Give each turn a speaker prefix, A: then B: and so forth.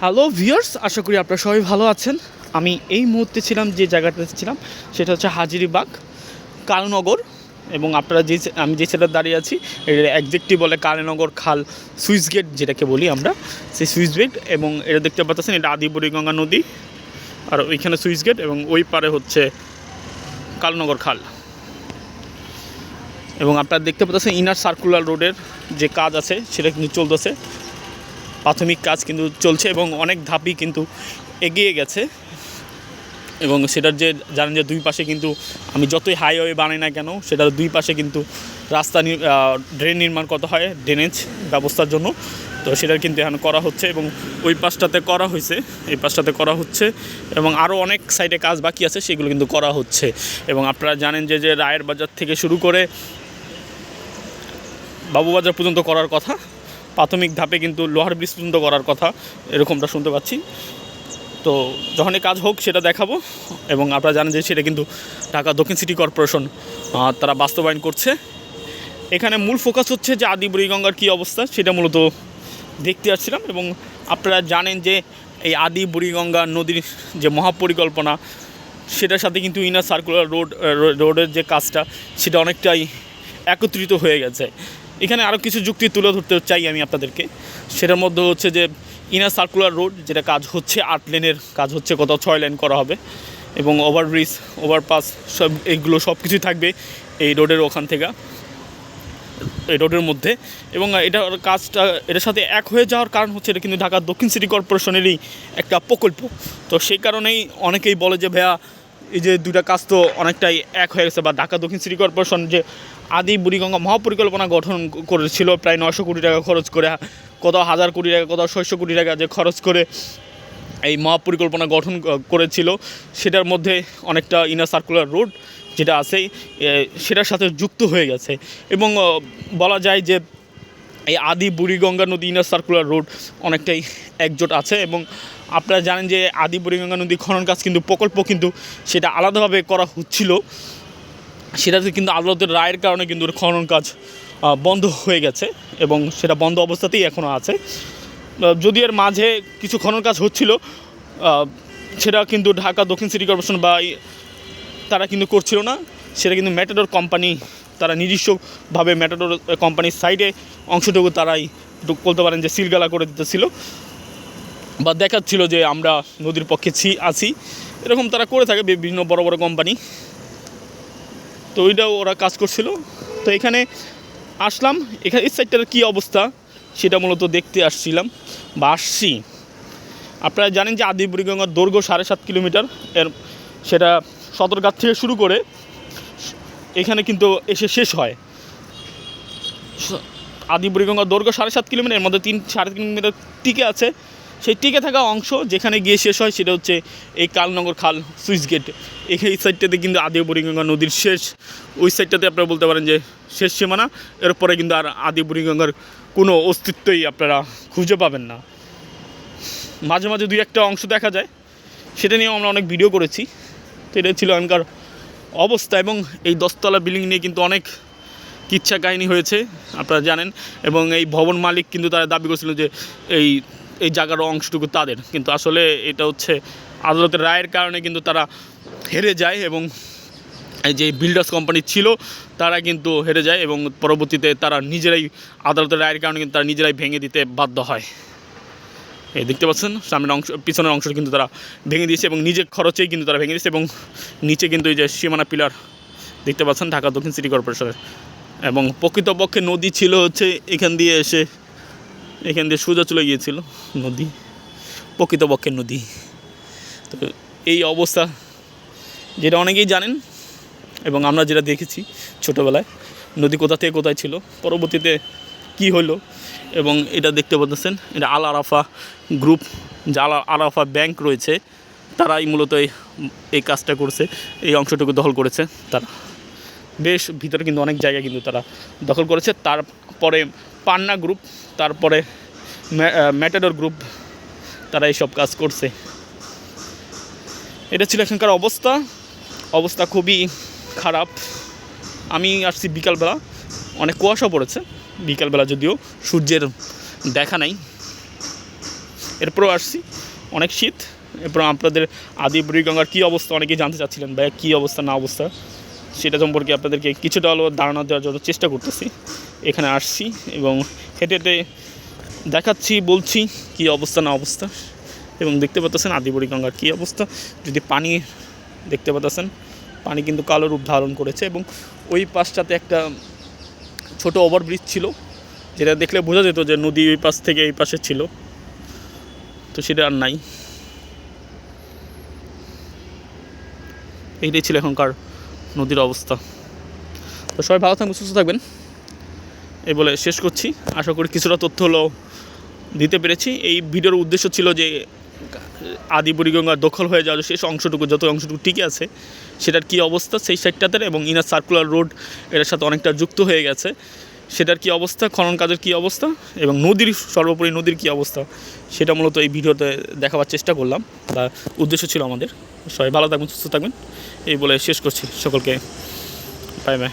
A: Hello viewers আশা করি আপনারা সবাই ভালো আছেন। আমি এই মুহূর্তে ছিলাম যে জায়গাটাতে ছিলাম, সেটা হচ্ছে হাজিরিবাগ, কালনগর, এবং আপনারা যে আমি যে ছেলে দাঁড়িয়ে আছি এটা একজ্যাক্টলি বলে কালীনগর খাল সুইচ গেট যেটাকে বলি আমরা, সেই সুইচ গেট, এবং এটা দেখতে পাচ্ছেন, এটা আদিবুড়িগঙ্গা নদী, আর ওইখানে সুইচ গেট, এবং ওই পারে হচ্ছে কালনগর খাল। এবং আপনারা দেখতে পাচ্ছেন ইনার সার্কুলার রোডের যে কাজ আছে, সেটা কিন্তু চলতেছে। প্রাথমিক কাজ কিন্তু চলছে এবং অনেক ধাপই কিন্তু এগিয়ে গেছে। এবং সেটার যে জানেন যে দুই পাশে কিন্তু আমি যতই হাইওয়ে বানাই না কেন, সেটার দুই পাশে কিন্তু রাস্তা ড্রেন নির্মাণ করতে হয় ড্রেনেজ ব্যবস্থার জন্য। তো সেটার কিন্তু এখন করা হচ্ছে এবং ওই পাশটাতে করা হয়েছে, এই পাশটাতে করা হচ্ছে এবং আরও অনেক সাইডে কাজ বাকি আছে, সেগুলো কিন্তু করা হচ্ছে। এবং আপনারা জানেন যে যে রায়ের বাজার থেকে শুরু করে বাবুবাজার পর্যন্ত করার কথা। প্রাথমিক ধাপে কিন্তু লোহার ব্রিজ পর্যন্ত করার কথা এরকমটা শুনতে পাচ্ছি। তো যখনই কাজ হোক সেটা দেখাবো এবং আপনারা জানেন যে সেটা কিন্তু ঢাকা দক্ষিণ সিটি কর্পোরেশন তারা বাস্তবায়ন করছে। এখানে মূল ফোকাস হচ্ছে যে আদি বুড়িগঙ্গার কী অবস্থা সেটা মূলত দেখতে আসছিলাম এবং আপনারা জানেন যে এই আদি বুড়িগঙ্গা নদীর যে মহাপরিকল্পনা, সেটার সাথে কিন্তু ইনার সার্কুলার রোড রোডের যে কাজটা, সেটা অনেকটাই একত্রিত হয়ে গেছে। এখানে আরও কিছু যুক্তি তুলে ধরতে চাই আমি আপনাদেরকে। সেটার মধ্যে হচ্ছে যে ইনার সার্কুলার রোড যেটা কাজ হচ্ছে আট লেনের, কাজ হচ্ছে কোথাও ছয় লেন করা হবে। এবং ওভারব্রিজ ওভারপাস সব এগুলো সব কিছুই থাকবে এই রোডের ওখান থেকে, এই রোডের মধ্যে। এবং এটার কাজটা, এটার সাথে এক হয়ে যাওয়ার কারণ হচ্ছে এটা কিন্তু ঢাকা দক্ষিণ সিটি কর্পোরেশনেরই একটা প্রকল্প। তো সেই কারণেই অনেকেই বলে যে, ভাইয়া এই যে দুইটা কাজ তো অনেকটাই এক হয়ে গেছে, বা ঢাকা দক্ষিণ সিটি কর্পোরেশন যে আদি বুড়িগঙ্গা মহাপরিকল্পনা গঠন করেছিল, প্রায় নশো কোটি টাকা খরচ করে কত হাজার কোটি টাকা কত ছয়শো কোটি টাকা যে খরচ করে এই মহাপরিকল্পনা গঠন করেছিল, সেটার মধ্যে অনেকটা ইনার সার্কুলার রোড যেটা আছে সেটার সাথে যুক্ত হয়ে গেছে। এবং বলা যায় যে এই আদি বুড়িগঙ্গা নদী ইনার সার্কুলার রোড অনেকটাই একজোট আছে এবং আপনারা জানেন যে আদি বুড়িগঙ্গা নদী খনন কাজ কিন্তু, প্রকল্প কিন্তু সেটা আলাদাভাবে করা হচ্ছিল। সেটাতে কিন্তু আদালতের রায়ের কারণে কিন্তু খনন কাজ বন্ধ হয়ে গেছে এবং সেটা বন্ধ অবস্থাতেই এখনও আছে। যদি এর মাঝে কিছু খনন কাজ হচ্ছিল সেটা কিন্তু ঢাকা দক্ষিণ সিটি কর্পোরেশন বা তারা কিন্তু করছিল না। সেটা কিন্তু ম্যাটাডোর কোম্পানি তারা নিজস্বভাবে ম্যাটাডোর কোম্পানির সাইডে অংশটুকু তারাই বলতে পারেন যে সিলগালা করে দিতেছিল বা দেখাচ্ছিল যে আমরা নদীর পক্ষে ছি আছি। এরকম তারা করে থাকে বিভিন্ন বড় বড় কোম্পানি তো ওইটাও ওরা কাজ করছিল। তো এখানে আসলাম। এখানে এই সাইডটার কী অবস্থা সেটা মূলত দেখতে আসছিলাম বা আসছি। আপনারা জানেন যে আদি বুড়িগঙ্গার দৈর্ঘ্য সাড়ে সাত কিলোমিটার। এর সেটা সদরঘাট থেকে শুরু করে এখানে কিন্তু এসে শেষ হয়। আদি বুড়িগঙ্গার দৈর্ঘ্য সাড়ে সাত কিলোমিটার, এর মধ্যে তিন, সাড়ে তিন কিলোমিটার টিকে আছে। সেই টিকে থাকা অংশ যেখানে গিয়ে শেষ হয় সেটা হচ্ছে এই কালনগর খাল সুইচ গেট। এই সাইডটাতে কিন্তু আদি বুড়িগঙ্গা নদীর শেষ। ওই সাইডটাতে আপনারা বলতে পারেন যে শেষ সীমানা। এরপরে কিন্তু আর আদি বুড়িগঙ্গার কোনো অস্তিত্বই আপনারা খুঁজে পাবেন না। মাঝে মাঝে দুই একটা অংশ দেখা যায়। সেটা নিয়েও আমরা অনেক ভিডিও করেছি। তো এটা ছিল এখানকার অবস্থা এবং এই দশতলা বিল্ডিং নিয়ে কিন্তু অনেক কিচ্ছা কাহিনী হয়েছে, আপনারা জানেন। এবং এই ভবন মালিক কিন্তু তারা দাবি করেছিল যে এই এই জায়গার অংশটুকু তাদের। কিন্তু আসলে এটা হচ্ছে আদালতের রায়ের কারণে কিন্তু তারা হেরে যায় এবং এই যে বিল্ডার্স কোম্পানি ছিল, তারা কিন্তু হেরে যায় এবং পরবর্তীতে তারা নিজেরাই আদালতের রায়ের কারণে কিন্তু তারা নিজেরাই ভেঙে দিতে বাধ্য হয়। এই দেখতে পাচ্ছেন, সামনের অংশ, পিছনের অংশটা কিন্তু তারা ভেঙে দিয়েছে এবং নিজের খরচেই কিন্তু তারা ভেঙে দিয়েছে এবং নিচে কিন্তু এই যে সীমানা পিলার দেখতে পাচ্ছেন, ঢাকা দক্ষিণ সিটি কর্পোরেশনের। এবং প্রকৃতপক্ষে নদী ছিল হচ্ছে এখান দিয়ে এসে, এখান দিয়ে সোজা চলে গিয়েছিল, নদী, প্রকৃতপক্ষে নদী। তো এই অবস্থা যেটা অনেকেই জানেন এবং আমরা যেটা দেখেছি ছোটোবেলায়, নদী কোথা থেকে কোথায় ছিল, পরবর্তীতে কি হলো এবং এটা দেখতে পাচ্ছেন, এটা আল আরাফা গ্রুপ, যা আল আরাফা ব্যাংক রয়েছে, তারাই মূলত এই কাজটা করছে, এই অংশটুকু দখল করেছে তারা। বেশ, ভিতরে কিন্তু অনেক জায়গা কিন্তু তারা দখল করেছে। তারপরে পান্না গ্রুপ, তারপরে ম্যাটাডোর গ্রুপ তারা এইসব কাজ করছে। এটা ছিল এখানকার অবস্থা। অবস্থা খুবই খারাপ। আমি আসছি বিকালবেলা, অনেক কুয়াশা পড়েছে। বিকালবেলা যদিও সূর্যের দেখা নাই, এরপরও আসছি। অনেক শীত, এরপর আপনাদের আদি বুড়িগঙ্গার কী অবস্থা অনেকেই জানতে চাচ্ছিলেন, ভাইয়া কী অবস্থা, না অবস্থা? সেটা সম্পর্কে আপনাদেরকে কিছুটা হলেও ধারণা দেওয়ার জন্য চেষ্টা করতেছি। এখানে আসছি এবং হেঁটে হেঁটে দেখাচ্ছি, বলছি কী অবস্থা, না অবস্থা। এবং দেখতে পাচ্ছেন আদিবড়ি গঙ্গার কী অবস্থা। যদি পানি দেখতে পাচ্ছেন, পানি কিন্তু কালো রূপ ধারণ করেছে এবং ওই পাশটাতে একটা ছোট ওভারব্রিজ ছিল, যেটা দেখলে বোঝা যেত যে নদী ওই পাশ থেকে এই পাশে ছিল। তো সেটা আর নাই। এইটাই ছিল এখনকার নদীর অবস্থা। তো সবাই ভালো থাকবেন, সুস্থ থাকবেন। এই বলে শেষ করছি। আশা করি কিছুটা তথ্য হলো দিতে পেরেছি। এই ভিডিওর উদ্দেশ্য ছিল যে আদি বুড়িগঙ্গা দখল হয়ে যাওয়ার শেষ অংশটুকু, যত অংশটুকু টিকে আছে, সেটার কী অবস্থা? সেই সাইডটাতে এবং ইনার সার্কুলার রোড এটার সাথে অনেকটা যুক্ত হয়ে গেছে। সেটার কী অবস্থা? খনন কাজের কী অবস্থা? এবং নদীর সর্বোপরি নদীর কী অবস্থা? সেটা মূলত এই ভিডিওতে দেখাবার চেষ্টা করলাম। বা উদ্দেশ্য ছিল আমাদের। সবাই ভালো থাকবেন, সুস্থ থাকবেন। এই বলে শেষ করছি। সকলকে বাই বাই